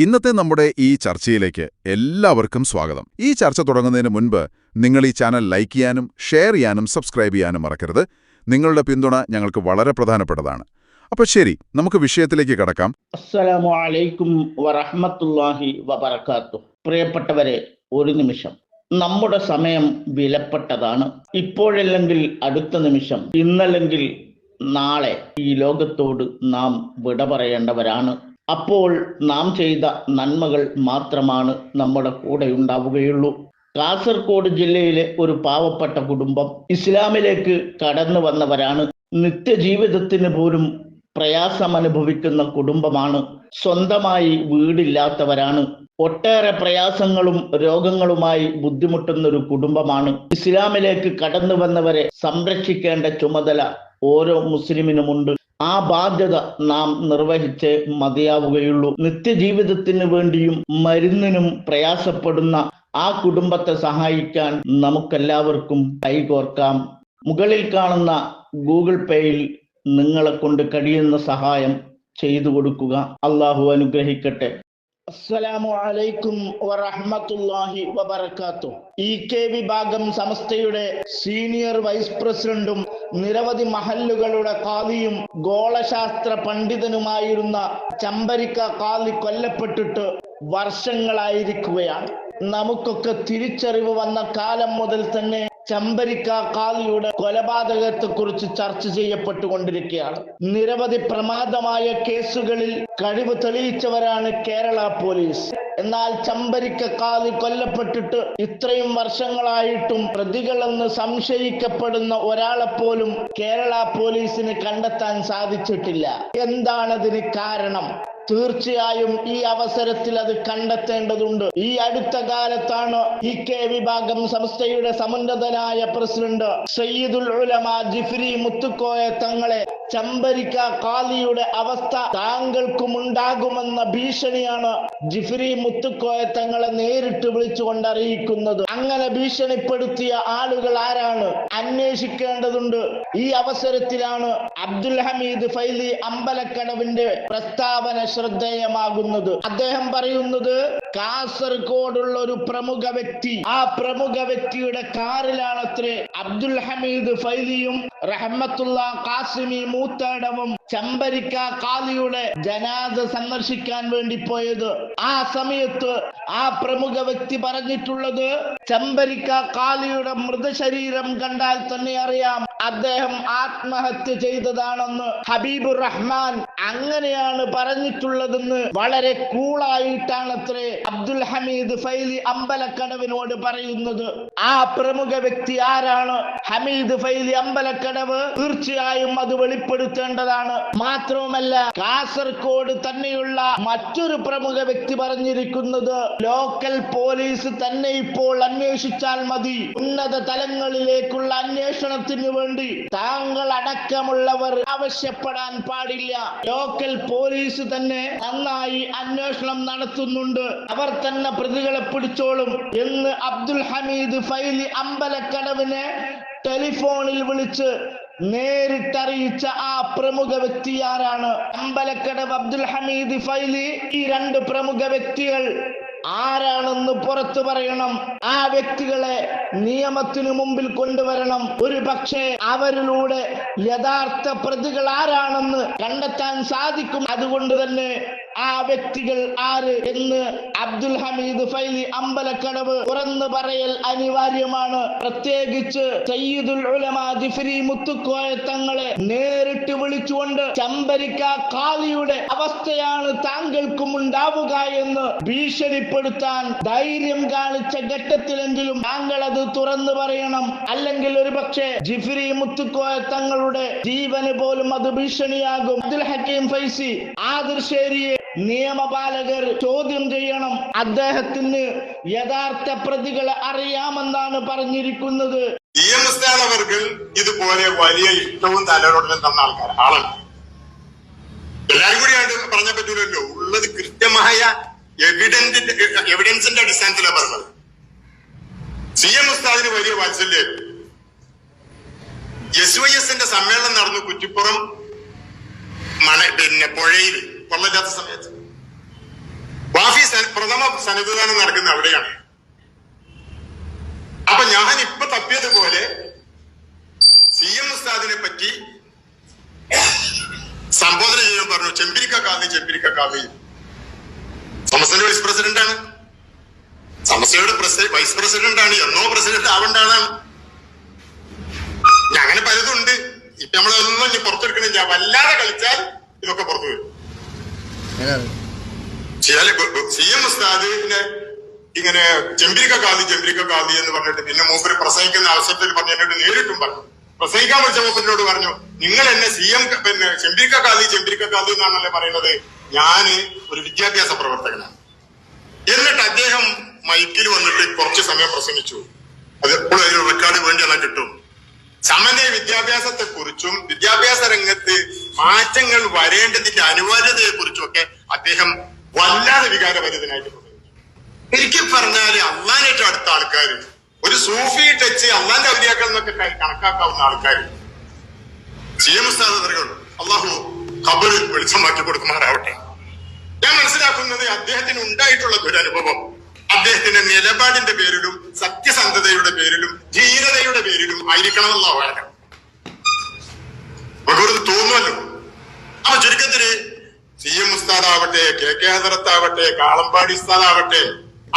ഇന്നത്തെ നമ്മുടെ ഈ ചർച്ചയിലേക്ക് എല്ലാവർക്കും സ്വാഗതം. ഈ ചർച്ച തുടങ്ങുന്നതിന് മുൻപ് നിങ്ങൾ ഈ ചാനൽ ലൈക്ക് ചെയ്യാനും ഷെയർ ചെയ്യാനും സബ്സ്ക്രൈബ് ചെയ്യാനും മറക്കരുത്. നിങ്ങളുടെ പിന്തുണ ഞങ്ങൾക്ക് വളരെ പ്രധാനപ്പെട്ടതാണ്. അപ്പോൾ ശരി നമുക്ക് വിഷയത്തിലേക്ക് കടക്കാം. അസ്സലാമു അലൈക്കും വറഹ്മത്തുള്ളാഹി പ്രിയപ്പെട്ടവരെ ഒരു നിമിഷം. നമ്മുടെ സമയം വിലപ്പെട്ടതാണ്. ഇപ്പോഴല്ലെങ്കിൽ അടുത്ത നിമിഷം. ഇന്നല്ലെങ്കിൽ നാളെ ഈ ലോകത്തോട് നാം വിട പറയേണ്ടവരാണ് അപ്പോൾ നാം ചെയ്ത നന്മകൾ മാത്രമാണ് നമ്മുടെ കൂടെ ഉണ്ടാവുകയുള്ളൂ കാസർഗോഡ് ജില്ലയിലെ ഒരു പാവപ്പെട്ട കുടുംബം ഇസ്ലാമിലേക്ക് കടന്നു വന്നവരാണ്. നിത്യജീവിതത്തിന് പോലും പ്രയാസം അനുഭവിക്കുന്ന കുടുംബമാണ്. സ്വന്തമായി വീടില്ലാത്തവരാണ്. ഒട്ടേറെ പ്രയാസങ്ങളും രോഗങ്ങളുമായി ബുദ്ധിമുട്ടുന്ന ഒരു കുടുംബമാണ്. ഇസ്ലാമിലേക്ക് കടന്നു വന്നവരെ സംരക്ഷിക്കേണ്ട ചുമതല ഓരോ മുസ്ലിമിനുമുണ്ട്. ആ ബാധ്യത നാം നിർവഹിച്ച് മതിയാവുകയുള്ളൂ. നിത്യജീവിതത്തിന് വേണ്ടിയും മരുന്നിനും പ്രയാസപ്പെടുന്ന ആ കുടുംബത്തെ സഹായിക്കാൻ നമുക്കെല്ലാവർക്കും കൈകോർക്കാം. മുകളിൽ കാണുന്ന ഗൂഗിൾ പേയിൽ നിങ്ങളെ കൊണ്ട് കഴിയുന്ന സഹായം ചെയ്തു കൊടുക്കുക. അള്ളാഹു അനുഗ്രഹിക്കട്ടെ. അസ്സലാമു അലൈക്കും വറഹ്മത്തുള്ളാഹി വബറകാത്തു ഇ കെ വിഭാഗം സംസ്ഥയുടെ സീനിയർ വൈസ് പ്രസിഡന്റും നിരവധി മഹല്ലുകളുടെ കാലിയും ഗോളശാസ്ത്ര പണ്ഡിതനുമായിരുന്ന ചമ്പരിക്ക കാലി കൊല്ലപ്പെട്ടിട്ട് വർഷങ്ങളായിരിക്കുകയാണ്. നമുക്കൊക്കെ തിരിച്ചറിവ് വന്ന കാലം മുതൽ തന്നെ ചമ്പരിക്ക കാലിയുടെ കൊലപാതകത്തെ കുറിച്ച് ചർച്ച ചെയ്യപ്പെട്ടുകൊണ്ടിരിക്കുകയാണ്. നിരവധി പ്രമാദമായ കേസുകളിൽ കഴിവ് തെളിയിച്ചവരാണ് കേരള പോലീസ്. എന്നാൽ ചമ്പരിക്ക കാലി കൊല്ലപ്പെട്ടിട്ട് ഇത്രയും വർഷങ്ങളായിട്ടും പ്രതികളെന്ന് സംശയിക്കപ്പെടുന്ന ഒരാളെ പോലും കേരള പോലീസിന് കണ്ടെത്താൻ സാധിച്ചിട്ടില്ല. എന്താണതിന് കാരണം? തീർച്ചയായും ഈ അവസരത്തിൽ അത് കണ്ടെത്തേണ്ടതുണ്ട്. ഈ അടുത്ത കാലത്താണ് ഇ കെ വിഭാഗം സംസ്ഥയുടെ സമുന്നതനായ പ്രസിഡന്റ് സയ്യിദുൽ ഉലമ ജിഫ്രി മുത്തുക്കോയ തങ്ങളെ ചമ്പരിക്ക കാലിയുടെ അവസ്ഥ താങ്കൾക്കും ഉണ്ടാകുമെന്ന ഭീഷണിയാണ് ജിഫ്രി മുത്തുക്കോയ തങ്ങളെ നേരിട്ട് വിളിച്ചുകൊണ്ട് അറിയിക്കുന്നത്. അങ്ങനെ ഭീഷണിപ്പെടുത്തിയ ആളുകൾ ആരാണ്? അന്വേഷിക്കേണ്ടതുണ്ട്. ഈ അവസരത്തിലാണ് അബ്ദുൽ ഹമീദ് ഫൈലി അമ്പലക്കടവിന്റെ പ്രസ്താവന ശ്രദ്ധേയമാകുന്നത്. അദ്ദേഹം പറയുന്നത് കാസർഗോഡുള്ള ഒരു പ്രമുഖ വ്യക്തി. ആ പ്രമുഖ വ്യക്തിയുടെ കാറിലാണ് കാറിലാണത്രേ അബ്ദുൽ ഹമീദ് ഫൈലിയും റഹമത്തുള്ള കാസിമി മൂത്തടവും ചമ്പരിക്ക കാലിയുടെ ജനാദ സന്ദർശിക്കാൻ വേണ്ടി പോയത്. ആ സമയത്ത് ആ പ്രമുഖ വ്യക്തി പറഞ്ഞിട്ടുള്ളത് ചമ്പരിക്ക കാലിയുടെ മൃതശരീരം കണ്ടാൽ തന്നെ അറിയാം. അദ്ദേഹം ആത്മഹത്യ ചെയ്തതാണെന്ന് ഹബീബുർ റഹ്മാൻ അങ്ങനെയാണ് പറഞ്ഞിട്ടുള്ളതെന്ന് വളരെ കൂളായിട്ടാണ് അത്രേ അബ്ദുൽ ഹമീദ് ഫൈലി അമ്പലക്കടവിനോട് പറയുന്നത്. ആ പ്രമുഖ വ്യക്തി ആരാണ്? ഹമീദ് ഫൈലി അമ്പലക്കടവ് തീർച്ചയായും അത് വെളിപ്പെടുത്തേണ്ടതാണ്. മാത്രവുമല്ല കാസർകോട് തന്നെയുള്ള മറ്റൊരു പ്രമുഖ വ്യക്തി പറഞ്ഞിരിക്കുന്നത് ലോക്കൽ പോലീസ് തന്നെ ഇപ്പോൾ അന്വേഷിച്ചാൽ മതി. ഉന്നത തലങ്ങളിലേക്കുള്ള അന്വേഷണത്തിന് വേണ്ടി താങ്കൾ അടക്കമുള്ളവർ ആവശ്യപ്പെടാൻ പാടില്ല. ലോക്കൽ പോലീസ് തന്നെ നന്നായി അന്വേഷണം നടത്തുന്നുണ്ട്. അവർ തന്നെ പ്രതികളെ പിടിച്ചോളും. എന്ന് അബ്ദുൽ ഹമീദ് ഫൈലി അമ്പലക്കടവിനെ ടെലിഫോണിൽ വിളിച്ച് നേരിട്ടറിയിച്ച ആ പ്രമുഖ വ്യക്തി ആരാണ് അമ്പലക്കടവ് അബ്ദുൽ ഹമീദ് ഫൈലി. ഈ രണ്ട് പ്രമുഖ വ്യക്തികൾ ആരാണെന്ന് പുറത്തു പറയണം. ആ വ്യക്തികളെ നിയമത്തിനു മുമ്പിൽ കൊണ്ടുവരണം. ഒരു പക്ഷേ അവരിലൂടെ യഥാർത്ഥ പ്രതികൾ ആരാണെന്ന് കണ്ടെത്താൻ സാധിക്കും. അതുകൊണ്ട് തന്നെ ആ വ്യക്തികൾ ആര് എന്ന് അബ്ദുൽ ഹമീദ് ഫൈലി അമ്പലക്കടവ് തുറന്നു പറയൽ അനിവാര്യമാണ്. പ്രത്യേകിച്ച് സയ്യിദുൽ ഉലമ മുത്തുക്കോയ തങ്ങളെ നേരിട്ട് വിളിച്ചുകൊണ്ട് ചമ്പരിക്ക കാലിയുടെ അവസ്ഥയാണ് താങ്കൾക്കും ഉണ്ടാവുക എന്ന് ഭീഷണിപ്പെടുത്താൻ ധൈര്യം കാണിച്ച ഘട്ടത്തിലെങ്കിലും താങ്കൾ അത് തുറന്നു പറയണം. അല്ലെങ്കിൽ ഒരു പക്ഷേ ജിഫ്രി മുത്തുക്കോയ തങ്ങളുടെ ജീവന് പോലും അത് ഭീഷണിയാകും. അബ്ദുൽ ഹക്കീം ഫൈസി ആദിർശേരിയെ നിയമപാലകർ ചോദ്യം ചെയ്യണം. അദ്ദേഹത്തിന് യഥാർത്ഥ പ്രതികളെ അറിയാമെന്നാണ് പറഞ്ഞിരിക്കുന്നത്. അവർക്ക് ഇതുപോലെ വലിയ ഇഷ്ടവും തലരോടലും തന്ന ആൾക്കാർ. ആളാണ് എല്ലാരും ആയിട്ട് പറഞ്ഞ പറ്റൂലല്ലോ. ഉള്ളത് കൃത്യമായ എവിഡൻസിന്റെ എവിഡൻസിന്റെ അടിസ്ഥാനത്തിലാണ് പറഞ്ഞത്. സി എം ഉസ്താദിന് വലിയ വാത്സല്യമായിരുന്നു. എസ് വൈ എസിന്റെ സമ്മേളനം നടന്നു കുറ്റിപ്പുറം മണ പിന്നെ പുഴയിൽ കൊള്ളില്ലാത്ത സമയത്ത്. വാഫി പ്രഥമ സന്നിധാനം നടക്കുന്ന അവിടെയാണ്. അപ്പൊ ഞാൻ ഇപ്പൊ തപ്പിയതുപോലെ സി എം ഉസ്താദിനെ പറ്റി സംബോധന ചെയ്യാൻ പറഞ്ഞു. ചെമ്പിരിക്ക കാവി ചെമ്പിരിക്ക കാവി സമസ്തയുടെ വൈസ് പ്രസിഡന്റ് ആണ്. സമസ്തയുടെ വൈസ് പ്രസിഡന്റ് ആണ്. എന്നോ പ്രസിഡന്റ് ആവണ്ടാണ്. ആളാണ് അങ്ങനെ പലതും ഉണ്ട് ഇപ്പൊ നമ്മളൊന്നും ഇനി പുറത്തെടുക്കണില്ല. വല്ലാതെ കളിച്ചാൽ ഇതൊക്കെ പുറത്തു വരും. സിഎം സി എം ഉസ്താദിനെ ഇങ്ങനെ ചെമ്പിരിക്ക കാതി ചെമ്പിരിക്ക കാതി എന്ന് പറഞ്ഞിട്ട് പിന്നെ മൂപ്പര് പ്രസംഗിക്കുന്ന അവസരത്തിൽ പറഞ്ഞു എന്നോട് നേരിട്ടും പറഞ്ഞു. പ്രസംഗിക്കാൻ വിളിച്ച മൂപ്പരിനോട് പറഞ്ഞു നിങ്ങൾ എന്നെ സി എം പിന്നെ ചെമ്പിരിക്ക കാതി ചെമ്പിരിക്ക കാതി എന്നാണല്ലേ പറയുന്നത്? ഞാൻ ഒരു വിദ്യാഭ്യാസ പ്രവർത്തകനാണ്. എന്നിട്ട് അദ്ദേഹം മൈക്കിൽ വന്നിട്ട് കുറച്ച് സമയം പ്രസംഗിച്ചു. അത് എപ്പോഴും അതിൽ റെക്കോർഡ് വേണ്ടി എന്നാൽ കിട്ടും. സമന്വയ വിദ്യാഭ്യാസത്തെ കുറിച്ചും വിദ്യാഭ്യാസ രംഗത്ത് മാറ്റങ്ങൾ വരേണ്ടതിന്റെ അനിവാര്യതയെ കുറിച്ചും ഒക്കെ അദ്ദേഹം വല്ലാതെ വികാരഭരിതനായിട്ട് പ്രസംഗിച്ചു. എനിക്ക് പറഞ്ഞാൽ അള്ളാനായിട്ട് അടുത്ത ആൾക്കാർ ഒരു സൂഫി ടച്ച് അള്ളാന്റെ അവധിയാക്കൾ എന്നൊക്കെ കണക്കാക്കാവുന്ന ആൾക്കാർ സി എം അള്ളാഹു ഖബറിൽ വെളിച്ചമാക്കി കൊടുക്കുമാറാവട്ടെ. ഞാൻ മനസ്സിലാക്കുന്നത് അദ്ദേഹത്തിന് ഉണ്ടായിട്ടുള്ള ഒരു അനുഭവം അദ്ദേഹത്തിന്റെ നിലപാടിന്റെ പേരിലും സത്യസന്ധതയുടെ പേരിലും ധീരതയുടെ പേരിലും ആയിരിക്കണമെന്നുള്ള വാദം നമുക്കത് തോന്നുമല്ലോ. അപ്പൊ ചുരുക്കത്തിൽ സി എം ഉസ്താദാവട്ടെ കെ കെ ഹദറത്താവട്ടെ കാളമ്പാടി ഉസ്താദാവട്ടെ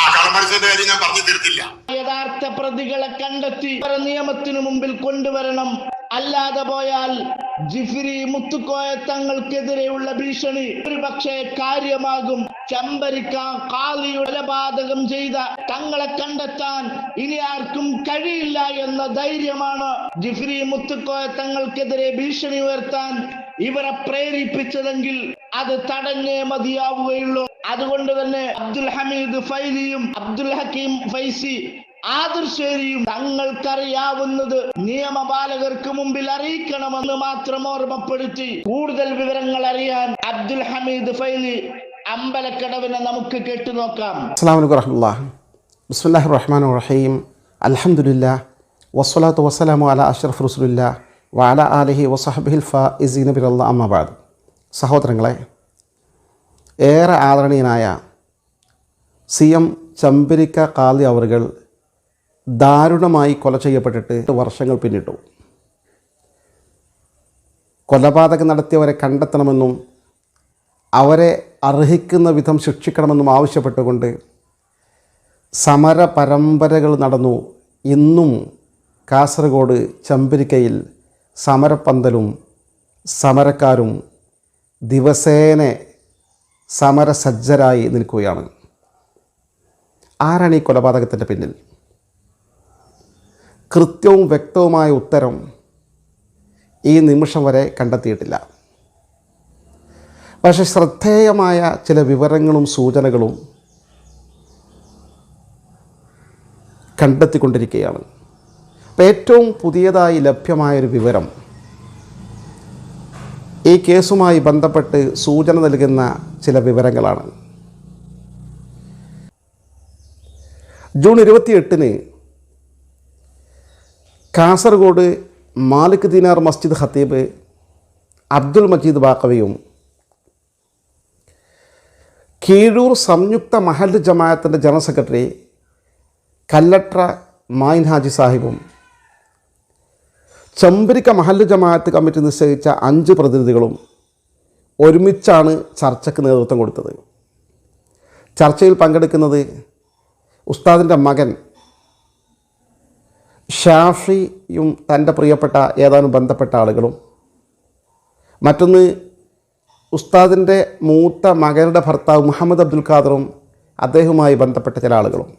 ആ കാളമ്പാടി കാര്യം ഞാൻ പറഞ്ഞു തീർത്തില്ല. യഥാർത്ഥ പ്രതികളെ കണ്ടെത്തി നിയമത്തിനു മുമ്പിൽ കൊണ്ടുവരണം. അല്ലാതെ പോയാൽ ജിഫിരി മുത്തുക്കോയ തങ്ങൾക്കെതിരെയുള്ള ഭീഷണി. ഒരു പക്ഷേ കാര്യമാകും. ചമ്പരിക്ക കാളിയുടെ ചെയ്ത തങ്ങളെ കണ്ടെത്താൻ ഇനി ആർക്കും കഴിയില്ല എന്ന ധൈര്യമാണ് ജിഫിരി മുത്തുക്കോയ തങ്ങൾക്കെതിരെ ഭീഷണി ഉയർത്താൻ ഇവരെ പ്രേരിപ്പിച്ചതെങ്കിൽ അത് തടഞ്ഞേ മതിയാവുകയുള്ളൂ. അതുകൊണ്ട് തന്നെ അബ്ദുൽ ഹമീദ് ഫൈലിയും അബ്ദുൽ ഹക്കീം ഫൈസി ആദർശേരിയും തങ്ങൾക്കറിയാവുന്നത് നിയമപാലകർക്ക് മുമ്പിൽ അറിയിക്കണമെന്ന് മാത്രം ഓർമ്മപ്പെടുത്തി. കൂടുതൽ വിവരങ്ങൾ അറിയാൻ അബ്ദുൽ ഹമീദ് ഫൈലി അമ്പലക്കടവിനെ നമുക്ക് കേട്ടുനോക്കാം അസ്സാം വലൈക്കും വറഹമുല്ല ബിസ്മില്ലാഹി റഹ്മാൻ റഹീം. അലഹമുല്ല വസ്സലാത്തു വസ്സലാമു അല അഷ്റഫ് റസുലില്ല വഅല ആലിഹി വസഹബിഹിൽ ഫാഇസീന ബിറല്ല അമ്മബാദ് സഹോദരങ്ങളെ ഏറെ ആദരണീയനായ സി എം ചമ്പരിക്ക കാളി അവറുകൾ ദാരുണമായി കൊല ചെയ്യപ്പെട്ടിട്ട് വർഷങ്ങൾ പിന്നിട്ടു. കൊലപാതകം നടത്തിയവരെ കണ്ടെത്തണമെന്നും അവരെ അർഹിക്കുന്ന വിധം ശിക്ഷിക്കണമെന്നും ആവശ്യപ്പെട്ടുകൊണ്ട് സമര പരമ്പരകൾ നടന്നു. ഇന്നും കാസർഗോഡ് ചമ്പരിക്കയിൽ സമരപ്പന്തലും സമരക്കാരും ദിവസേന സമരസജ്ജരായി നിൽക്കുകയാണ്. ആരാണ് ഈ കൊലപാതകത്തിന്റെ പിന്നിൽ? കൃത്യവും വ്യക്തവുമായ ഉത്തരം ഈ നിമിഷം വരെ കണ്ടെത്തിയിട്ടില്ല. പക്ഷെ ശ്രദ്ധേയമായ ചില വിവരങ്ങളും സൂചനകളും കണ്ടെത്തിക്കൊണ്ടിരിക്കുകയാണ്. അപ്പോൾ ഏറ്റവും പുതിയതായി ലഭ്യമായൊരു വിവരം ഈ കേസുമായി ബന്ധപ്പെട്ട് സൂചന നൽകുന്ന ചില വിവരങ്ങളാണ്. ജൂൺ ഇരുപത്തിയെട്ടിന് കാസർഗോഡ് മാലിക് ദിനാർ മസ്ജിദ് ഖത്തീബ് അബ്ദുൽ മജീദ് ബാക്കവിയും കീഴൂർ സംയുക്ത മഹൽ ജമാഅത്തിന്റെ ജനറൽ സെക്രട്ടറി കല്ലട്ര മായിൻ ഹാജി സാഹിബും ചമ്പരിക്ക മഹൽ ജമാഅത്ത് കമ്മിറ്റി നിശ്ചയിച്ച അഞ്ച് പ്രതിനിധികളും ഒരുമിച്ചാണ് ചർച്ചയ്ക്ക് നേതൃത്വം കൊടുത്തത്. ചർച്ചയിൽ പങ്കെടുക്കുന്നത് ഉസ്താദിന്റെ മകൻ ഷാഫിയും തന്റെ പ്രിയപ്പെട്ട ഏതാനും ബന്ധപ്പെട്ട ആളുകളും. മറ്റൊന്ന് ഉസ്താദിന്റെ മൂത്ത മകനുടെ ഭർത്താവ് മുഹമ്മദ് അബ്ദുൽ ഖാദറും അദ്ദേഹവുമായി ബന്ധപ്പെട്ട ചില ആളുകളും.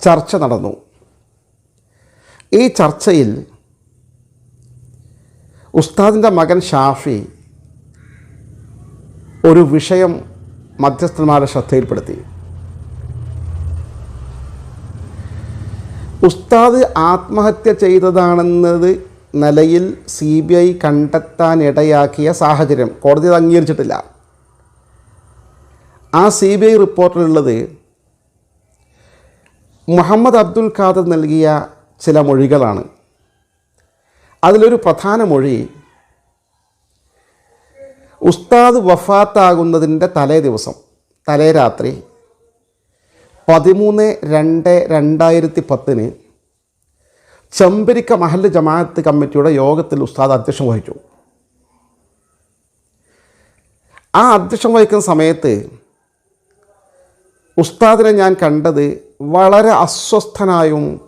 ചർച്ച നടന്നു. ഈ ചർച്ചയിൽ ഉസ്താദിന്റെ മകൻ ഷാഫി ഒരു വിഷയം മധ്യസ്ഥന്മാരുടെ ശ്രദ്ധയിൽപ്പെടുത്തി. ഉസ്താദ് ആത്മഹത്യ ചെയ്തതാണെന്നത് നിലയിൽ സി ബി ഐ കണ്ടെത്താനിടയാക്കിയ സാഹചര്യം. കോടതി അത് അംഗീകരിച്ചിട്ടില്ല. ആ സി ബി ഐ റിപ്പോർട്ടിലുള്ളത് മുഹമ്മദ് അബ്ദുൽ ഖാദർ നൽകിയ ചില മൊഴികളാണ്. അതിലൊരു പ്രധാന മൊഴി ഉസ്താദ് വഫാത്താകുന്നതിന്റെ തലേ ദിവസം തലേ രാത്രി പതിമൂന്ന് രണ്ട് രണ്ടായിരത്തി പത്തിന് ചെമ്പരിക്ക മഹല്ല് ജമാഅത്ത് കമ്മിറ്റിയുടെ യോഗത്തിൽ ഉസ്താദ് അധ്യക്ഷം വഹിച്ചു. ആ അധ്യക്ഷം വഹിക്കുന്ന സമയത്ത് ഉസ്താദിനെ ഞാൻ കണ്ടത് വളരെ അസ്വസ്ഥനായും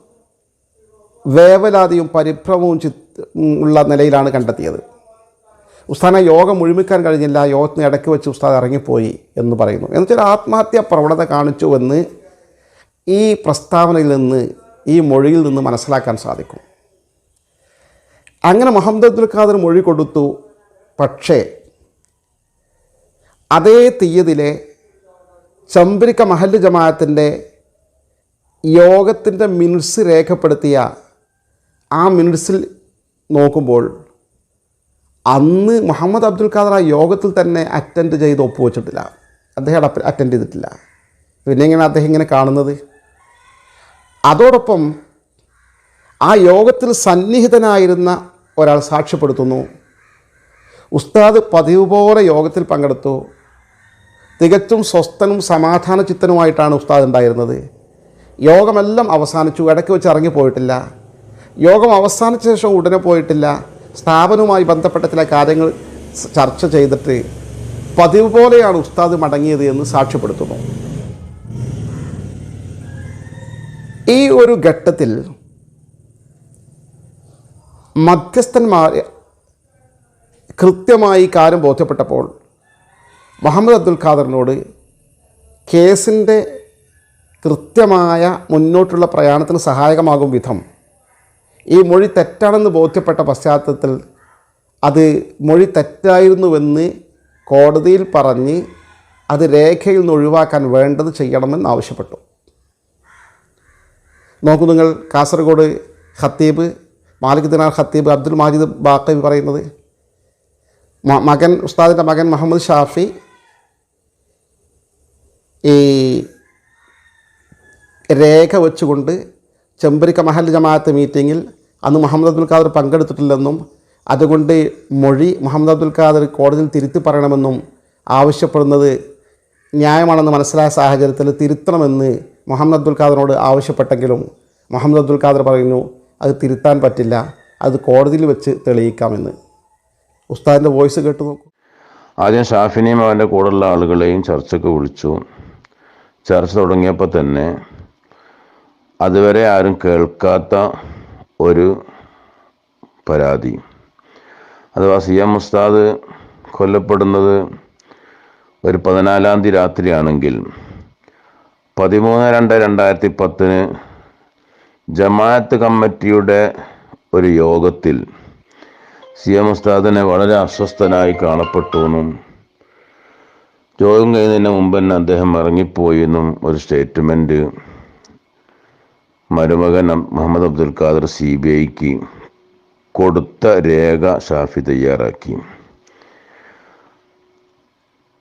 വേവലാതിയും പരിഭ്രമവും ചി ഉള്ള നിലയിലാണ് കണ്ടെത്തിയത്. ഉസ്താദിനെ യോഗം മുഴുമിക്കാൻ കഴിഞ്ഞില്ല യോഗത്തിന് ഇടയ്ക്ക് വെച്ച് ഉസ്താദ് ഇറങ്ങിപ്പോയി എന്ന് പറയുന്നു. എന്നുവെച്ചാൽ ആത്മഹത്യാ പ്രവണത കാണിച്ചുവെന്ന് ഈ പ്രസ്താവനയിൽ നിന്ന് ഈ മൊഴിയിൽ നിന്ന് മനസ്സിലാക്കാൻ സാധിക്കും. അങ്ങനെ മുഹമ്മദ് അബ്ദുൽ ഖാദർ മൊഴി കൊടുത്തു പക്ഷേ അതേ തീയതിയിലെ ചമ്പരിക്ക മഹല്ല് ജമാഅത്തിന്റെ യോഗത്തിന്റെ മിനിറ്റ്സ് രേഖപ്പെടുത്തിയ ആ മിനിറ്റ്സിൽ നോക്കുമ്പോൾ അന്ന് മുഹമ്മദ് അബ്ദുൽ ഖാദർ ആ യോഗത്തിൽ തന്നെ അറ്റൻഡ് ചെയ്ത് ഒപ്പുവെച്ചിട്ടില്ല. അദ്ദേഹം അറ്റൻഡ് ചെയ്തിട്ടില്ല. പിന്നെ എങ്ങനെ അദ്ദേഹം ഇങ്ങനെ കാണുന്നത്? അതോടൊപ്പം ആ യോഗത്തിൽ സന്നിഹിതനായിരുന്ന ഒരാൾ സാക്ഷ്യപ്പെടുത്തുന്നു. ഉസ്താദ് പതിവ് പോലെ യോഗത്തിൽ പങ്കെടുത്തു. തികച്ചും സ്വസ്ഥനും സമാധാന ചിത്തനുമായിട്ടാണ് ഉസ്താദ് ഉണ്ടായിരുന്നത്. യോഗമെല്ലാം അവസാനിച്ചു. ഇടയ്ക്ക് വെച്ച് ഇറങ്ങിപ്പോയിട്ടില്ല യോഗം അവസാനിച്ച ശേഷം ഉടനെ പോയിട്ടില്ല. സ്ഥാപനവുമായി ബന്ധപ്പെട്ട ചില കാര്യങ്ങൾ ചർച്ച ചെയ്തിട്ട് പതിവ് പോലെയാണ് ഉസ്താദ് മടങ്ങിയത് എന്ന് സാക്ഷ്യപ്പെടുത്തുന്നു. ഈ ഒരു ഘട്ടത്തിൽ മധ്യസ്ഥന്മാർ കൃത്യമായി കാര്യം ബോധ്യപ്പെട്ടപ്പോൾ മുഹമ്മദ് അബ്ദുൽ ഖാദറിനോട് കേസിന്റെ കൃത്യമായ മുന്നോട്ടുള്ള പ്രയാണത്തിന് സഹായകമാകും വിധം ഈ മൊഴി തെറ്റാണെന്ന് ബോധ്യപ്പെട്ട പശ്ചാത്തലത്തിൽ അത് മൊഴി തെറ്റായിരുന്നുവെന്ന് കോടതിയിൽ പറഞ്ഞ് അത് രേഖയിൽ നിന്ന് ഒഴിവാക്കാൻ വേണ്ടത് ചെയ്യണമെന്ന് ആവശ്യപ്പെട്ടു. നോക്കൂ നിങ്ങൾ കാസർഗോഡ് ഖത്തീബ് മാലിക് ദിനാർ ഖത്തീബ് അബ്ദുൽ മാജിദ് ബാക്കി പറയുന്നത്. മകൻ ഉസ്താദിന്റെ മകൻ മുഹമ്മദ് ഷാഫി ഈ രേഖ വെച്ചുകൊണ്ട് ചെമ്പരിക്ക മഹൽ ജമാഅത്ത് മീറ്റിങ്ങിൽ അന്ന് മുഹമ്മദ് അബ്ദുൽ ഖാദർ പങ്കെടുത്തിട്ടില്ലെന്നും അതുകൊണ്ട് മൊഴി മുഹമ്മദ് അബ്ദുൽ ഖാദർ കോടതിയിൽ തിരുത്തി പറയണമെന്നും ആവശ്യപ്പെടുന്നത് ന്യായമാണെന്ന് മനസ്സിലായ സാഹചര്യത്തിൽ തിരുത്തണമെന്ന് മുഹമ്മദ് അബ്ദുൽ ഖാദറിനോട് ആവശ്യപ്പെട്ടെങ്കിലും മുഹമ്മദ് അബ്ദുൽ ഖാദർ പറയുന്നു അത് തിരുത്താൻ പറ്റില്ല അത് കോടതിയിൽ വെച്ച് തെളിയിക്കാമെന്ന്. ഉസ്താദിന്റെ വോയിസ് കേട്ട് നോക്കൂ. ആദ്യം ഷാഫിനെയും അവന്റെ കൂടെയുള്ള ആളുകളെയും ചർച്ചയ്ക്ക് വിളിച്ചു. ചർച്ച തുടങ്ങിയപ്പോൾ തന്നെ അതുവരെ ആരും കേൾക്കാത്ത ഒരു പരാതി. അഥവാ സി എം ഉസ്താദ് കൊല്ലപ്പെടുന്നത് ഒരു പതിനാലാം തീയതി രാത്രിയാണെങ്കിൽ പതിമൂന്ന് രണ്ട് രണ്ടായിരത്തി പത്തിന് ജമാഅത്ത് കമ്മിറ്റിയുടെ ഒരു യോഗത്തിൽ സി എം ഉസ്താദിനെ വളരെ അസ്വസ്ഥനായി കാണപ്പെട്ടു എന്നും യോഗം കഴിഞ്ഞതിന് മുമ്പ് തന്നെ അദ്ദേഹം ഇറങ്ങിപ്പോയി എന്നും ഒരു സ്റ്റേറ്റ്മെന്റ് മരുമകൻ മുഹമ്മദ് അബ്ദുൽ ഖാദർ സി ബി ഐക്ക് കൊടുത്ത രേഖ ഷാഫി തയ്യാറാക്കി.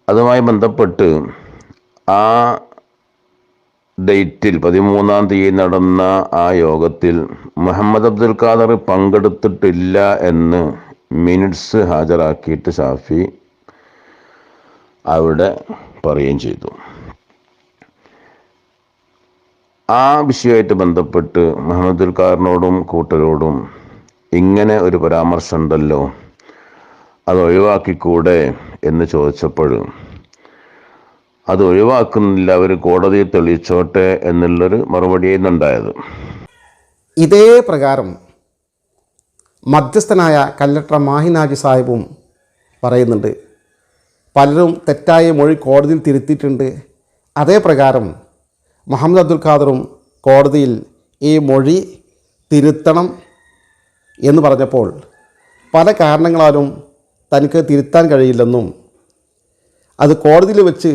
അതുമായി ബന്ധപ്പെട്ട് ആ ഡേറ്റിൽ പതിമൂന്നാം തീയതി നടന്ന ആ യോഗത്തിൽ മുഹമ്മദ് അബ്ദുൽ ഖാദർ പങ്കെടുത്തിട്ടില്ല എന്ന് മിനിറ്റ്സ് ഹാജരാക്കിയിട്ട് ഷാഫി അവിടെ പറയുകയും ചെയ്തു. ആ വിഷയമായിട്ട് ബന്ധപ്പെട്ട് മുഹമ്മദ് അബ്ദുൽ ഖാറിനോടും കൂട്ടരോടും ഇങ്ങനെ ഒരു പരാമർശമുണ്ടല്ലോ അത് ഒഴിവാക്കിക്കൂടെ എന്ന് ചോദിച്ചപ്പോൾ അത് ഒഴിവാക്കുന്നില്ല അവർ കോടതിയിൽ തെളിയിച്ചോട്ടെ എന്നുള്ളൊരു മറുപടിയായിരുന്നു ഉണ്ടായത്. ഇതേ പ്രകാരം മധ്യസ്ഥനായ കല്ലട്ട മാഹിനാജി സാഹിബും പറയുന്നുണ്ട് പലരും തെറ്റായ മൊഴി കോടതിയിൽ തിരുത്തിയിട്ടുണ്ട്. അതേ പ്രകാരം മുഹമ്മദ് അബ്ദുൽ ഖാദറും കോടതിയിൽ ഈ മൊഴി തിരുത്തണം എന്ന് പറഞ്ഞപ്പോൾ പല കാരണങ്ങളാലും തനിക്ക് തിരുത്താൻ കഴിയില്ലെന്നും അത് കോടതിയിൽ വെച്ച്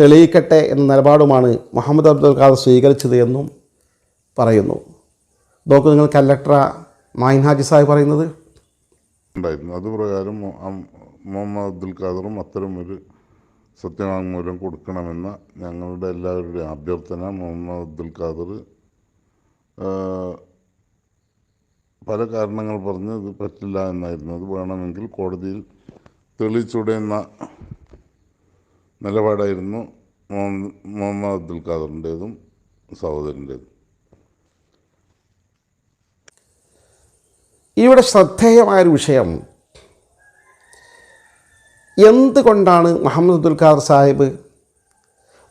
തെളിയിക്കട്ടെ എന്ന നിലപാടുമാണ് മുഹമ്മദ് അബ്ദുൽ ഖാദർ സ്വീകരിച്ചത് എന്നും പറയുന്നു. നോക്കൂ നിങ്ങൾ കല്ലക്ടർ മായിൻഹാജി സാഹിബ് പറയുന്നത്. ഉണ്ടായിരുന്നു. അതുപ്രകാരം മുഹമ്മദ് അബ്ദുൽ ഖാദറും അത്തരം ഒരു സത്യവാങ്മൂലം കൊടുക്കണമെന്ന ഞങ്ങളുടെ എല്ലാവരുടെയും അഭ്യർത്ഥന മുഹമ്മദ് അബ്ദുൽ ഖാദർ പല കാരണങ്ങൾ പറഞ്ഞ് ഇത് പറ്റില്ല എന്നായിരുന്നു. അത് വേണമെങ്കിൽ കോടതിയിൽ തെളിയിച്ചൂടെ എന്ന നിലപാടായിരുന്നു മുഹമ്മദ് അബ്ദുൽ ഖാദറിന്റേതും സഹോദരന്റേതും. ഇവിടെ ശ്രദ്ധേയമായൊരു വിഷയം. എന്തുകൊണ്ടാണ് മുഹമ്മദ് അബ്ദുൽ ഖാദർ സാഹിബ്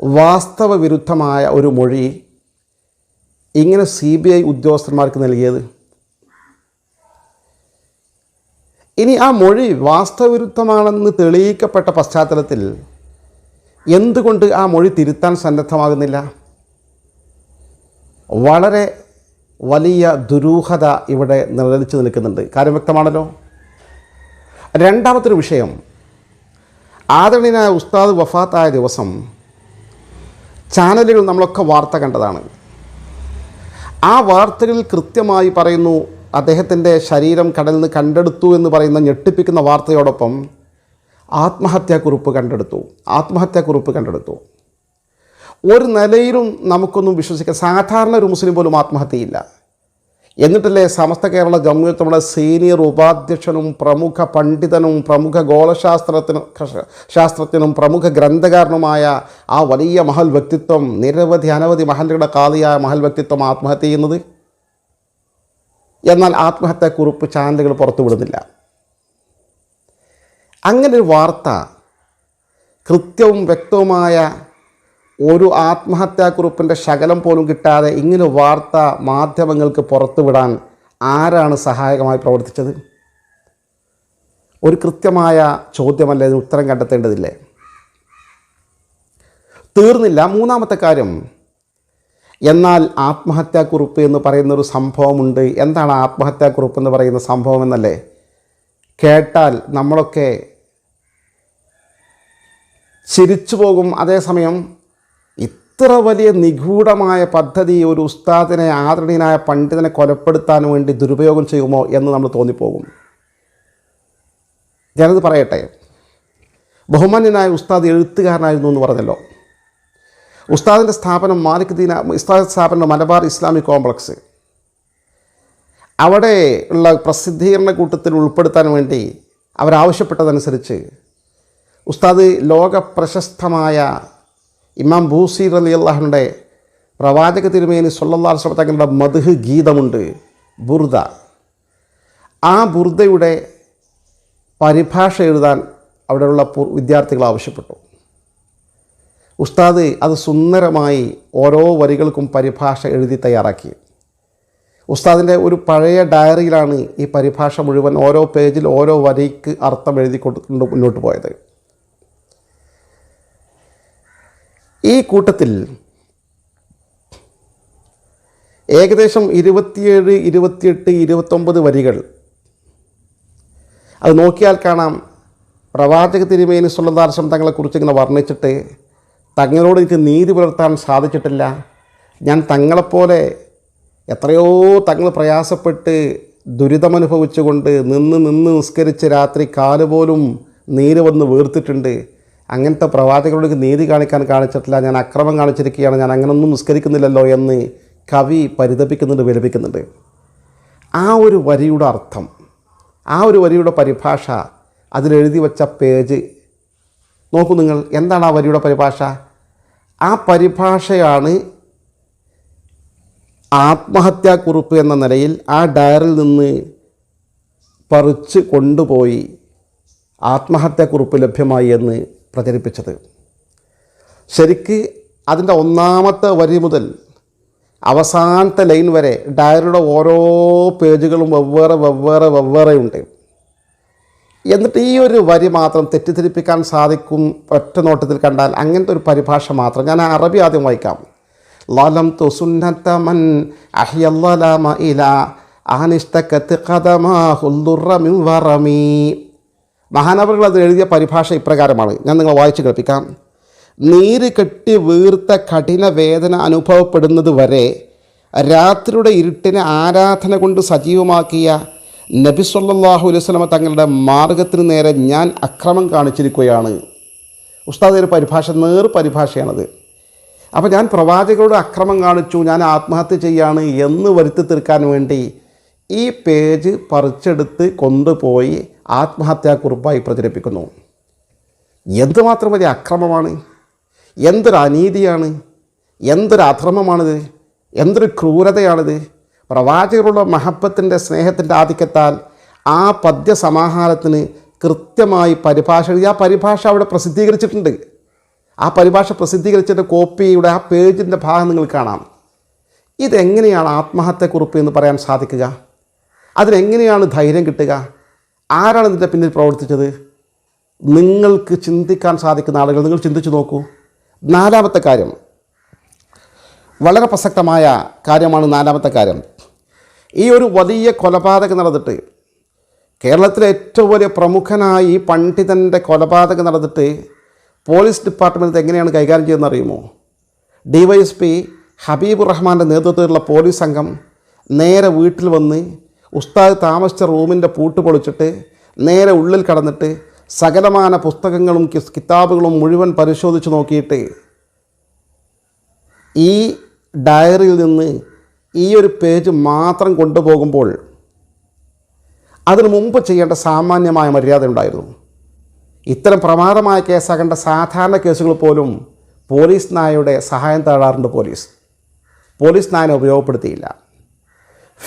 വാസ്തവ വിരുദ്ധമായ ഒരു മൊഴി ഇങ്ങനെ സി ബി ഐ ഉദ്യോഗസ്ഥന്മാർക്ക് നൽകിയത്? ഇനി ആ മൊഴി വാസ്തവവിരുദ്ധമാണെന്ന് തെളിയിക്കപ്പെട്ട പശ്ചാത്തലത്തിൽ എന്തുകൊണ്ട് ആ മൊഴി തിരുത്താൻ സന്നദ്ധമാകുന്നില്ല? വളരെ വലിയ ദുരൂഹത ഇവിടെ നിലനിൽച്ചു നിൽക്കുന്നുണ്ട്. കാര്യം വ്യക്തമാണല്ലോ. രണ്ടാമത്തൊരു വിഷയം ആദരണീയനായ ഉസ്താദ് വഫാത്തായ ദിവസം ചാനലുകൾ നമ്മളൊക്കെ വാർത്ത കണ്ടതാണ്. ആ വാർത്തകളിൽ കൃത്യമായി പറയുന്നു അദ്ദേഹത്തിന്റെ ശരീരം കടലിൽ നിന്ന് കണ്ടെടുത്തു എന്ന് പറയുന്ന ഞെട്ടിപ്പിക്കുന്ന വാർത്തയോടൊപ്പം ആത്മഹത്യാക്കുറിപ്പ് കണ്ടെടുത്തു. ആത്മഹത്യാക്കുറിപ്പ് കണ്ടെടുത്തു. ഒരു നിലയിലും നമുക്കൊന്നും വിശ്വസിക്കാൻ സാധാരണ ഒരു മുസ്ലിം പോലും ആത്മഹത്യയില്ല. എന്നിട്ടല്ലേ സമസ്ത കേരള നമ്മുടെ സീനിയർ ഉപാധ്യക്ഷനും പ്രമുഖ പണ്ഡിതനും പ്രമുഖ ഗോളശാസ്ത്രത്തിനും ശാസ്ത്രജ്ഞനും പ്രമുഖ ഗ്രന്ഥകാരനുമായ ആ വലിയ മഹൽ വ്യക്തിത്വം നിരവധി അനവധി മഹലുകളുടെ കാതിയായ മഹൽ വ്യക്തിത്വം ആത്മഹത്യ ചെയ്യുന്നത്? എന്നാൽ ആത്മഹത്യാക്കുറിപ്പ് ചാനലുകൾ പുറത്തുവിടുന്നില്ല. അങ്ങനെ ഒരു വാർത്ത കൃത്യവും വ്യക്തവുമായ ഒരു ആത്മഹത്യാക്കുറിപ്പിന്റെ ശകലം പോലും കിട്ടാതെ ഇങ്ങനെ വാർത്ത മാധ്യമങ്ങൾക്ക് പുറത്തുവിടാൻ ആരാണ് സഹായകമായി പ്രവർത്തിച്ചത്? ഒരു കൃത്യമായ ചോദ്യമല്ല ഇതിന് ഉത്തരം കണ്ടെത്തേണ്ടതില്ലേ? തീർന്നില്ല. മൂന്നാമത്തെ കാര്യം എന്നാൽ ആത്മഹത്യാക്കുറിപ്പ് എന്ന് പറയുന്ന ഒരു സംഭവമുണ്ട്. എന്താണ് ആത്മഹത്യാക്കുറിപ്പ് എന്ന് പറയുന്ന സംഭവം എന്നല്ലേ കേട്ടാൽ നമ്മളൊക്കെ ചിരിച്ചു പോകും. അതേസമയം ഇത്ര വലിയ നിഗൂഢമായ പദ്ധതി ഒരു ഉസ്താദിനെ ആദരണീയനായ പണ്ഡിതനെ കൊലപ്പെടുത്താൻ വേണ്ടി ദുരുപയോഗം ചെയ്യുമോ എന്ന് നമ്മൾ തോന്നിപ്പോകും. ഞാനത് പറയട്ടെ. ബഹുമാന്യനായ ഉസ്താദ് എഴുത്തുകാരനായിരുന്നു എന്ന് പറഞ്ഞല്ലോ. ഉസ്താദിന്റെ സ്ഥാപനം മാലിക് ദീന ഉസ്താദ് സ്ഥാപനം മലബാർ ഇസ്ലാമിക് കോംപ്ലക്സ്. അവിടെ ഉള്ള പ്രസിദ്ധീകരണ കൂട്ടത്തിൽ ഉൾപ്പെടുത്താൻ വേണ്ടി അവരാവശ്യപ്പെട്ടതനുസരിച്ച് ഉസ്താദ് ലോക പ്രശസ്തമായ ഇമാം ബൂസീർ അലി അള്ളാഹുന്റെ പ്രവാചക തിരുമേനി സൊല്ലാ തങ്ങളുടെ മധുഹ് ഗീതമുണ്ട് ബുർദ. ആ ബുർദയുടെ പരിഭാഷ എഴുതാൻ അവിടെയുള്ള വിദ്യാർത്ഥികൾ ആവശ്യപ്പെട്ടു. ഉസ്താദ് അത് സുന്ദരമായി ഓരോ വരികൾക്കും പരിഭാഷ എഴുതി തയ്യാറാക്കി. ഉസ്താദിന്റെ ഒരു പഴയ ഡയറിയിലാണ് ഈ പരിഭാഷ മുഴുവൻ ഓരോ പേജിൽ ഓരോ വരിക്ക് അർത്ഥം എഴുതി കൊണ്ട് മുന്നോട്ട് പോയത്. ഈ കൂട്ടത്തിൽ ഏകദേശം ഇരുപത്തിയേഴ് ഇരുപത്തിയെട്ട് ഇരുപത്തൊമ്പത് വരികൾ. അത് നോക്കിയാൽ കാണാം. പ്രവാചക തിരുമേനി സുല്ലദാർശം തങ്ങളെക്കുറിച്ച് ഇങ്ങനെ വർണിച്ചിട്ട് തങ്ങളോട് എനിക്ക് നീതി പുലർത്താൻ സാധിച്ചിട്ടില്ല. ഞാൻ തങ്ങളെപ്പോലെ എത്രയോ തങ്ങൾ പ്രയാസപ്പെട്ട് ദുരിതമനുഭവിച്ചുകൊണ്ട് നിന്ന് നിന്ന് നിസ്കരിച്ച് രാത്രി കാലുപോലും നീര് വന്ന് വീർത്തിട്ടുണ്ട്. അങ്ങനത്തെ പ്രവാചകരോട് നീതി കാണിക്കാൻ കാണിച്ചിട്ടില്ല ഞാൻ അക്രമം കാണിച്ചിരിക്കുകയാണ് ഞാൻ അങ്ങനൊന്നും നിസ്കരിക്കുന്നില്ലല്ലോ എന്ന് കവി പരിതപിക്കുന്നുണ്ട് വിലപിക്കുന്നുണ്ട്. ആ ഒരു വരിയുടെ അർത്ഥം ആ ഒരു വരിയുടെ പരിഭാഷ അതിലെഴുതി വച്ച പേജ്. നോക്കൂ നിങ്ങൾ എന്താണ് ആ വരിയുടെ പരിഭാഷ? ആ പരിഭാഷയാണ് ആത്മഹത്യാക്കുറിപ്പ് എന്ന നിലയിൽ ആ ഡയറിൽ നിന്ന് പറിച്ച് കൊണ്ടുപോയി ആത്മഹത്യാക്കുറിപ്പ് ലഭ്യമായി എന്ന് പ്രചരിപ്പിച്ചത്. ശരിക്ക് അതിന്റെ ഒന്നാമത്തെ വരി മുതൽ അവസാനത്തെ ലൈൻ വരെ ഡയറിയുടെ ഓരോ പേജുകളും വെവ്വേറെ വെവ്വേറെ വെവ്വേറെ ഉണ്ട്. എന്നിട്ട് ഈ ഒരു വരി മാത്രം തെറ്റിദ്ധരിപ്പിക്കാൻ സാധിക്കും ഒറ്റ നോട്ടത്തിൽ കണ്ടാൽ അങ്ങനത്തെ ഒരു പരിഭാഷ മാത്രം ഞാൻ അറബി ആദ്യം വായിക്കാം. ലലം തു സുന്നത്തമൻ അഹ്യല്ലലാമ ഇല ആനിഷ്ടക്കത്ത് കഥമാ ഹുല്ലുറമി വറമീ മഹാനവറുകൾ അത് എഴുതിയ പരിഭാഷ ഇപ്രകാരമാണ്. ഞാൻ നിങ്ങൾ വായിച്ചു കേൾപ്പിക്കാം. നീര് കെട്ടി വീർത്ത കഠിന വേദന അനുഭവപ്പെടുന്നത് വരെ രാത്രിയുടെ ഇരുട്ടിനെ ആരാധന കൊണ്ട് സജീവമാക്കിയ നബി സല്ലാഹു അലൈഹി വസല്ലമ തങ്ങളുടെ മാർഗത്തിന് നേരെ ഞാൻ അക്രമം കാണിച്ചിരിക്കുകയാണ്. ഉസ്താദ് ഒരു പരിഭാഷ നേർ പരിഭാഷയാണത്. അപ്പോൾ ഞാൻ പ്രവാചകരോട് അക്രമം കാണിച്ചു ഞാൻ ആത്മഹത്യ ചെയ്യാണ് എന്ന് വരുത്തി തീർക്കാൻ വേണ്ടി ഈ പേജ് പറിച്ചെടുത്ത് കൊണ്ടുപോയി ആത്മഹത്യാക്കുറിപ്പായി പ്രചരിപ്പിക്കുന്നു. എന്തുമാത്രം വലിയ അക്രമമാണ്? എന്തൊരു അനീതിയാണ്? എന്തൊരു അധർമ്മമാണിത്? എന്തൊരു ക്രൂരതയാണിത്? പ്രവാചകരുള്ള മഹബത്തിന്റെ സ്നേഹത്തിന്റെ ആധിക്യത്താൽ ആ പദ്യസമാഹാരത്തിന് കൃത്യമായി പരിഭാഷ ആ പരിഭാഷ അവിടെ പ്രസിദ്ധീകരിച്ചിട്ടുണ്ട്. ആ പരിഭാഷ പ്രസിദ്ധീകരിച്ചിട്ട് കോപ്പിയുടെ ആ പേജിന്റെ ഭാഗം നിങ്ങൾ കാണാം. ഇതെങ്ങനെയാണ് ആത്മഹത്യക്കുറിപ്പ് എന്ന് പറയാൻ സാധിക്കുക? അതിനെങ്ങനെയാണ് ധൈര്യം കിട്ടുക? ആരാണ് ഇതിന്റെ പിന്നിൽ പ്രവർത്തിച്ചത്? നിങ്ങൾക്ക് ചിന്തിക്കാൻ സാധിക്കുന്ന ആളുകൾ നിങ്ങൾ ചിന്തിച്ചു നോക്കൂ. നാലാമത്തെ കാര്യം. വളരെ പ്രസക്തമായ കാര്യമാണ് നാലാമത്തെ കാര്യം. ഈ ഒരു വലിയ കൊലപാതകം നടന്നിട്ട് കേരളത്തിലെ ഏറ്റവും വലിയ പ്രമുഖനായ ഈ പണ്ഡിതന്റെ കൊലപാതകം നടന്നിട്ട് പോലീസ് ഡിപ്പാർട്ട്മെന്റ് എങ്ങനെയാണ് കൈകാര്യം ചെയ്യുന്നത് അറിയുമോ? D Y S P Habeeb റഹ്മാന്റെ നേതൃത്വത്തിലുള്ള പോലീസ് സംഘം നേരെ വീട്ടിൽ വന്ന് ഉസ്താദ് താമസിച്ച റൂമിന്റെ പൂട്ട് പൊളിച്ചിട്ട് നേരെ ഉള്ളിൽ കടന്നിട്ട് സകലമാന പുസ്തകങ്ങളും കിതാബുകളും മുഴുവൻ പരിശോധിച്ച് നോക്കിയിട്ട് ഈ ഡയറിയിൽ നിന്ന് ഈ ഒരു പേജ് മാത്രം കൊണ്ടുപോകുമ്പോൾ അതിനു മുമ്പ് ചെയ്യേണ്ട സാമാന്യമായ മര്യാദ ഉണ്ടായിരുന്നു. ഇത്തരം പ്രമാദമായ കേസാകേണ്ട സാധാരണ കേസുകൾ പോലും പോലീസ് നായയുടെ സഹായം തേടാറുണ്ട് പോലീസ്. പോലീസ് നായനെ ഉപയോഗപ്പെടുത്തിയില്ല.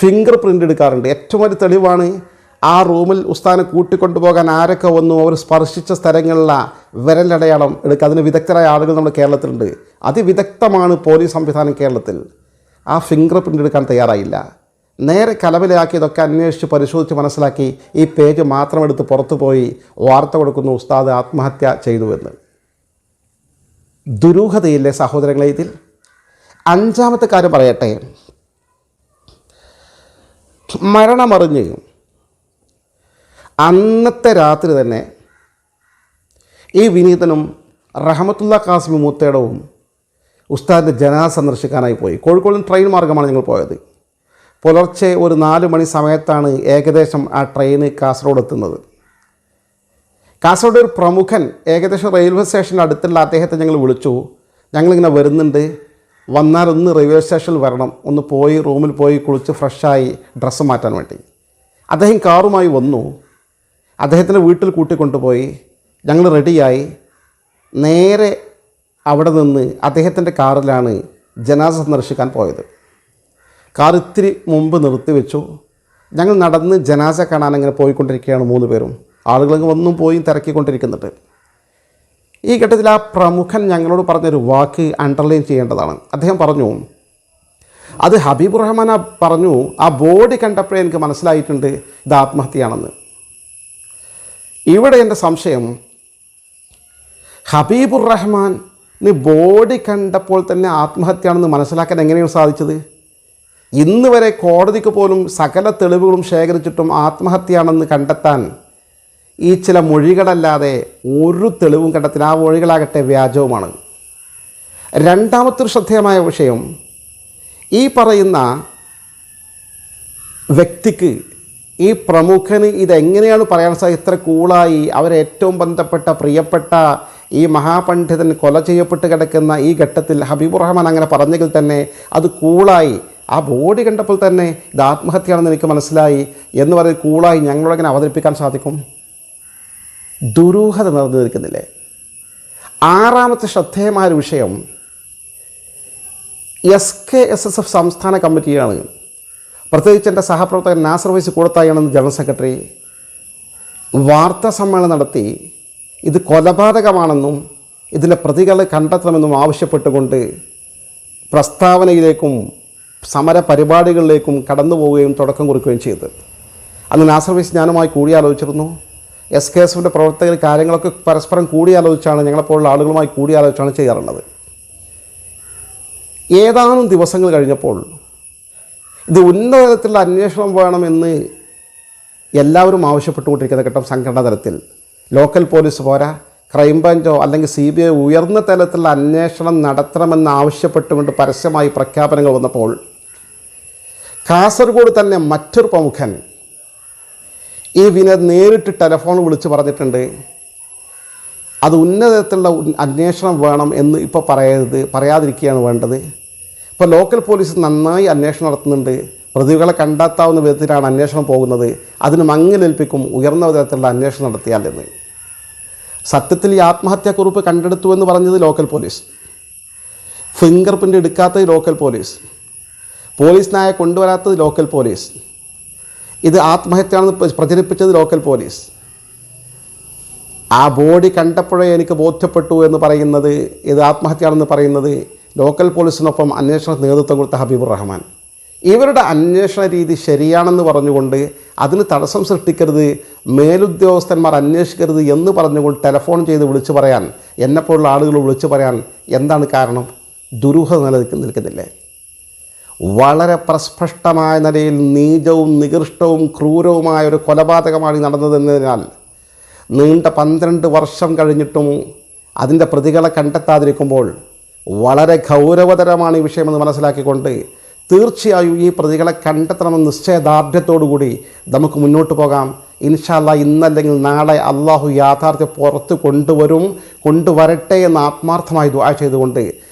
ഫിംഗർ പ്രിന്റ് എടുക്കാറുണ്ട്. ഏറ്റവും വലിയ തെളിവാണ് ആ റൂമിൽ ഉസ്താനെ കൂട്ടിക്കൊണ്ടുപോകാൻ ആരൊക്കെ വന്നു അവർ സ്പർശിച്ച സ്ഥലങ്ങളിലെ വിരലടയാളം എടുക്കുക അതിന് വിദഗ്ധരായ ആളുകൾ നമ്മുടെ കേരളത്തിലുണ്ട്. അതിവിദഗ്ധമാണ് പോലീസ് സംവിധാനം കേരളത്തിൽ. ആ ഫിംഗർ പ്രിന്റ് എടുക്കാൻ തയ്യാറായില്ല. നേരെ കലവിലയാക്കി ഇതൊക്കെ അന്വേഷിച്ച് പരിശോധിച്ച് മനസ്സിലാക്കി ഈ പേജ് മാത്രം എടുത്ത് പുറത്തു പോയി വാർത്ത കൊടുക്കുന്ന ഉസ്താദ് ആത്മഹത്യ ചെയ്തുവെന്ന് ദുരൂഹതയില്ലേ സഹോദരങ്ങളെ ഇതിൽ? അഞ്ചാമത്തെ കാര്യം പറയട്ടെ. മരണമറിഞ്ഞ് അന്നത്തെ രാത്രി തന്നെ ഈ വിനീതനും റഹമത്തുള്ള കാസിമി മൂത്തേടവും ഉസ്താദിന്റെ ജനാ സന്ദർശിക്കാനായി പോയി. കോഴിക്കോട് ട്രെയിൻ മാർഗമാണ് ഞങ്ങൾ പോയത്. പുലർച്ചെ ഒരു നാല് മണി സമയത്താണ് ഏകദേശം ആ ട്രെയിന് കാസർഗോഡ് എത്തുന്നത്. കാസർഗോഡ് ഒരു പ്രമുഖൻ ഏകദേശം റെയിൽവേ സ്റ്റേഷന്റെ അടുത്തുള്ള അദ്ദേഹത്തെ ഞങ്ങൾ വിളിച്ചു. ഞങ്ങളിങ്ങനെ വരുന്നുണ്ട്. വന്നാൽ ഒന്ന് റെയിൽവേ സ്റ്റേഷനിൽ വരണം. ഒന്ന് പോയി റൂമിൽ പോയി കുളിച്ച് ഫ്രഷായി ഡ്രസ്സ് മാറ്റാൻ വേണ്ടി. അദ്ദേഹം കാറുമായി വന്നു. അദ്ദേഹത്തിന്റെ വീട്ടിൽ കൂട്ടിക്കൊണ്ടുപോയി. ഞങ്ങൾ റെഡിയായി നേരെ അവിടെ നിന്ന് അദ്ദേഹത്തിന്റെ കാറിലാണ് ജനാസ സന്ദർശിക്കാൻ പോയത്. കാർ ഇത്തിരി മുമ്പ് നിർത്തി വെച്ചു. ഞങ്ങൾ നടന്ന് ജനാസ കാണാൻ അങ്ങനെ പോയിക്കൊണ്ടിരിക്കുകയാണ് മൂന്ന് പേരും. ആളുകളങ്ങ് വന്നും പോയി തിരക്കിക്കൊണ്ടിരിക്കുന്നുണ്ട്. ഈ ഘട്ടത്തിൽ ആ പ്രമുഖൻ ഞങ്ങളോട് പറഞ്ഞൊരു വാക്ക് അണ്ടർലൈൻ ചെയ്യേണ്ടതാണ്. അദ്ദേഹം പറഞ്ഞു അത് ഹബീബ് റഹ്മാൻ പറഞ്ഞു ആ ബോഡി കണ്ടപ്പോഴേ എനിക്ക് മനസ്സിലായിട്ടുണ്ട് ഇത് ആത്മഹത്യയാണെന്ന്. ഇവിടെ എന്റെ സംശയം ഹബീബുർ റഹ്മാൻ ബോഡി കണ്ടപ്പോൾ തന്നെ ആത്മഹത്യയാണെന്ന് മനസ്സിലാക്കാൻ എങ്ങനെയാണ് സാധിച്ചത്? ഇന്ന് വരെ കോടതിക്ക് പോലും സകല തെളിവുകളും ശേഖരിച്ചിട്ടും ആത്മഹത്യയാണെന്ന് കണ്ടെത്താൻ ഈ ചില മൊഴികളല്ലാതെ ഒരു തെളിവും കണ്ടെത്തില്ല. ആ മൊഴികളാകട്ടെ വ്യാജവുമാണ്. രണ്ടാമത്തെ ശ്രദ്ധേയമായ വിഷയം ഈ പറയുന്ന വ്യക്തിക്ക് ഈ പ്രമുഖന് ഇതെങ്ങനെയാണ് പറയാൻ സാധിക്കുക ഇത്ര കൂളായി അവരേറ്റവും ബന്ധപ്പെട്ട പ്രിയപ്പെട്ട ഈ മഹാപണ്ഡിതൻ കൊല ചെയ്യപ്പെട്ട് കിടക്കുന്ന ഈ ഘട്ടത്തിൽ ഹബീബ് റഹ്മാൻ അങ്ങനെ പറഞ്ഞെങ്കിൽ തന്നെ അത് കൂളായി. ആ ബോഡി കണ്ടപ്പോൾ തന്നെ ഇത് ആത്മഹത്യയാണെന്ന് എനിക്ക് മനസ്സിലായി. എന്ന് പറഞ്ഞ് കൂളായി ഞങ്ങളോടങ്ങനെ അവതരിപ്പിക്കാൻ സാധിക്കും? ദുരൂഹത നിറഞ്ഞു നിൽക്കുന്നില്ലേ ആറാമത്തെ ശ്രദ്ധേയമായ ഒരു വിഷയം S K S S F സംസ്ഥാന കമ്മിറ്റിയാണ്. പ്രത്യേകിച്ച് എന്റെ സഹപ്രവർത്തകൻ നാസർ വൈസ് കൂടത്തായാണെന്ന് ജനറൽ സെക്രട്ടറി. വാർത്താ സമ്മേളനം നടത്തി. ഇത് കൊലപാതകമാണെന്നും ഇതിലെ പ്രതികളെ കണ്ടെത്തണമെന്നും ആവശ്യപ്പെട്ടുകൊണ്ട് പ്രസ്താവനയിലേക്കും സമര പരിപാടികളിലേക്കും കടന്നു പോവുകയും തുടക്കം കുറിക്കുകയും ചെയ്തു. അന്ന് നാസർ വൈസ് ഞാനുമായി കൂടിയാലോചിച്ചിരുന്നു. എസ് കെ എസ് എഫിന്റെ പ്രവർത്തകർ കാര്യങ്ങളൊക്കെ പരസ്പരം കൂടിയാലോചിച്ചാണ് ഞങ്ങളെപ്പോലുള്ള ആളുകളുമായി കൂടിയാലോചിച്ചാണ് ചെയ്യാറുള്ളത്. ഏതാനും ദിവസങ്ങൾ കഴിഞ്ഞപ്പോൾ ഇത് ഉന്നതതലത്തിലുള്ള അന്വേഷണം വേണമെന്ന് എല്ലാവരും ആവശ്യപ്പെട്ടുകൊണ്ടിരിക്കുന്ന ഘട്ടം സംഘടനാ തലത്തിൽ. ലോക്കൽ പോലീസ് പോരാ ക്രൈംബ്രാഞ്ചോ അല്ലെങ്കിൽ സി ബി ഐ ഉയർന്ന തലത്തിലുള്ള അന്വേഷണം നടത്തണമെന്ന് ആവശ്യപ്പെട്ടുകൊണ്ട് പരസ്യമായി പ്രഖ്യാപനങ്ങൾ വന്നപ്പോൾ കാസർഗോഡ് തന്നെ മറ്റൊരു പ്രമുഖൻ ഈ വിനോദ് നേരിട്ട് ടെലഫോൺ വിളിച്ച് പറഞ്ഞിട്ടുണ്ട്. അത് ഉന്നതത്തിലുള്ള അന്വേഷണം വേണം എന്ന് ഇപ്പോൾ പറയരുത് പറയാതിരിക്കുകയാണ് വേണ്ടത്. ഇപ്പോൾ ലോക്കൽ പോലീസ് നന്നായി അന്വേഷണം നടത്തുന്നുണ്ട്. പ്രതികളെ കണ്ടെത്താവുന്ന വിധത്തിലാണ് അന്വേഷണം പോകുന്നത്. അതിന് മങ്ങലേൽപ്പിക്കും ഉയർന്ന വിധത്തിലുള്ള അന്വേഷണം നടത്തിയാൽ എന്ന്. സത്യത്തിൽ ഈ ആത്മഹത്യാക്കുറിപ്പ് കണ്ടെടുത്തു എന്ന് പറഞ്ഞത് ലോക്കൽ പോലീസ് ഫിംഗർ പ്രിന്റ് എടുക്കാത്തത് ലോക്കൽ പോലീസ് പോലീസിനായ കൊണ്ടുവരാത്തത് ലോക്കൽ പോലീസ് ഇത് ആത്മഹത്യയാണെന്ന് പ്ര- പ്രചരിപ്പിച്ചത് ലോക്കൽ പോലീസ് ആ ബോഡി കണ്ടപ്പോഴേ എനിക്ക് ബോധ്യപ്പെട്ടു എന്ന് പറയുന്നത് ഇത് ആത്മഹത്യയാണെന്ന് പറയുന്നത് ലോക്കൽ പോലീസിനൊപ്പം അന്വേഷണ നേതൃത്വം കൊടുത്ത ഹബീബുർ റഹ്മാൻ. ഇവരുടെ അന്വേഷണ രീതി ശരിയാണെന്ന് പറഞ്ഞുകൊണ്ട് അതിന് തടസ്സം സൃഷ്ടിക്കരുത് മേലുദ്യോഗസ്ഥന്മാർ അന്വേഷിക്കരുത് എന്ന് പറഞ്ഞുകൊണ്ട് ടെലഫോൺ ചെയ്ത് വിളിച്ചു പറയാൻ എന്നെപ്പോലുള്ള ആളുകൾ വിളിച്ചു പറയാൻ എന്താണ് കാരണം? ദുരൂഹത നിലനിൽക്ക് നിൽക്കുന്നില്ലേ? വളരെ പ്രസ്പഷ്ടമായ നിലയിൽ നീചവും നികൃഷ്ടവും ക്രൂരവുമായ ഒരു കൊലപാതകമാണ് ഈ നടന്നതെന്നതിനാൽ നീണ്ട പന്ത്രണ്ട് വർഷം കഴിഞ്ഞിട്ടും അതിന്റെ പ്രതികളെ കണ്ടെത്താതിരിക്കുമ്പോൾ വളരെ ഗൗരവതരമാണ് ഈ വിഷയമെന്ന് മനസ്സിലാക്കിക്കൊണ്ട് തീർച്ചയായും ഈ പ്രതികളെ കണ്ടെത്തണമെന്ന് നിശ്ചയദാർഢ്യത്തോടുകൂടി നമുക്ക് മുന്നോട്ട് പോകാം. ഇൻഷാല്ല ഇന്നല്ലെങ്കിൽ നാളെ അള്ളാഹു യാഥാർത്ഥ്യം പുറത്ത് കൊണ്ടുവരും കൊണ്ടുവരട്ടെ എന്ന് ആത്മാർത്ഥമായി ദുആ ചെയ്തുകൊണ്ട്